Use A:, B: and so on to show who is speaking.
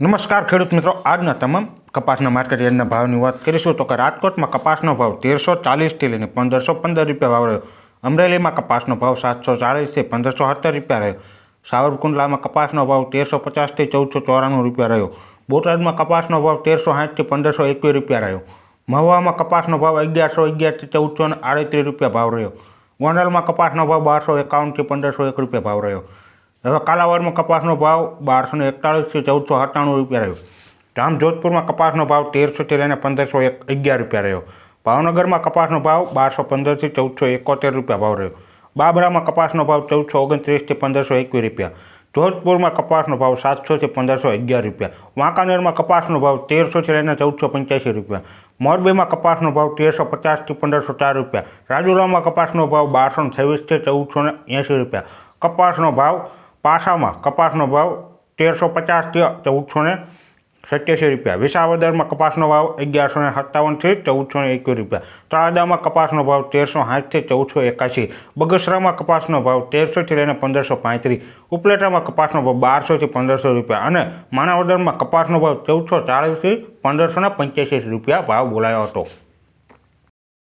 A: નમસ્કાર ખેડૂત મિત્રો, આજના તમામ કપાસના માર્કેટ યાર્ડના ભાવની વાત કરીશું તો કે રાજકોટમાં કપાસનો ભાવ તેરસો ચાલીસથી લઈને પંદરસો પંદર રૂપિયા ભાવ રહ્યો. અમરેલીમાં કપાસનો ભાવ સાતસો ચાળીસથી પંદરસો સત્તર રૂપિયા રહ્યો. સાવરકુંડલામાં કપાસનો ભાવ તેરસો પચાસથી ચૌદસો ચોરાણું રૂપિયા રહ્યો. બોટાદમાં કપાસનો ભાવ તેરસો સાઠથી પંદરસો એકવીસ રૂપિયા રહ્યો. મહુવામાં કપાસનો ભાવ અગિયારસો અગિયારથી ચૌદસો અને આડત્રીસ રૂપિયા ભાવ રહ્યો. ગોંડલમાં કપાસનો ભાવ બારસો એકાવનથી પંદરસો એક રૂપિયા ભાવ રહ્યો. હવે કાલાવાડમાં કપાસનો ભાવ બારસો ને એકતાળીસથી ચૌદસો સત્તાણું રૂપિયા રહ્યો. જામજોધપુરમાં કપાસનો ભાવ તેરસોથી અને પંદરસો એક, અગિયાર રૂપિયા રહ્યો. ભાવનગરમાં કપાસનો ભાવ બારસો પંદરથી ચૌદસો એકોતેર રૂપિયા ભાવ રહ્યો. બાબરામાં કપાસનો ભાવ ચૌદસો ઓગણત્રીસથી પંદરસો એકવીસ રૂપિયા. જોધપુરમાં કપાસનો ભાવ સાતસોથી પંદરસો અગિયાર રૂપિયા. વાંકાનેરમાં કપાસનો ભાવ તેરસોથી લઈને ચૌદસો પંચ્યાસી રૂપિયા. મોરબીમાં કપાસનો ભાવ તેરસો પચાસથી પંદરસો ચાર રૂપિયા. રાજુલામાં કપાસનો ભાવ બારસો છવ્વીસથી ચૌદસો એંસી રૂપિયા. કપાસનો ભાવ પાસામાં કપાસનો ભાવ તેરસો પચાસથી ચૌદસો ને સત્યાસી રૂપિયા. વિસાવદરમાં કપાસનો ભાવ અગિયારસો ને સત્તાવનથી ચૌદસો ને એકવીસ રૂપિયા. તળાદામાં કપાસનો ભાવ તેરસો સાઠથી ચૌદસો એકાસી. બગસરામાં કપાસનો ભાવ તેરસોથી લઈને પંદરસો પાંત્રીસ. ઉપલેટામાં કપાસનો ભાવ બારસોથી પંદરસો રૂપિયા અને માણાવદરમાં કપાસનો ભાવ ચૌદસો ચાળીસથી પંદરસો ને પંચ્યાસી રૂપિયા ભાવ બોલાયો હતો.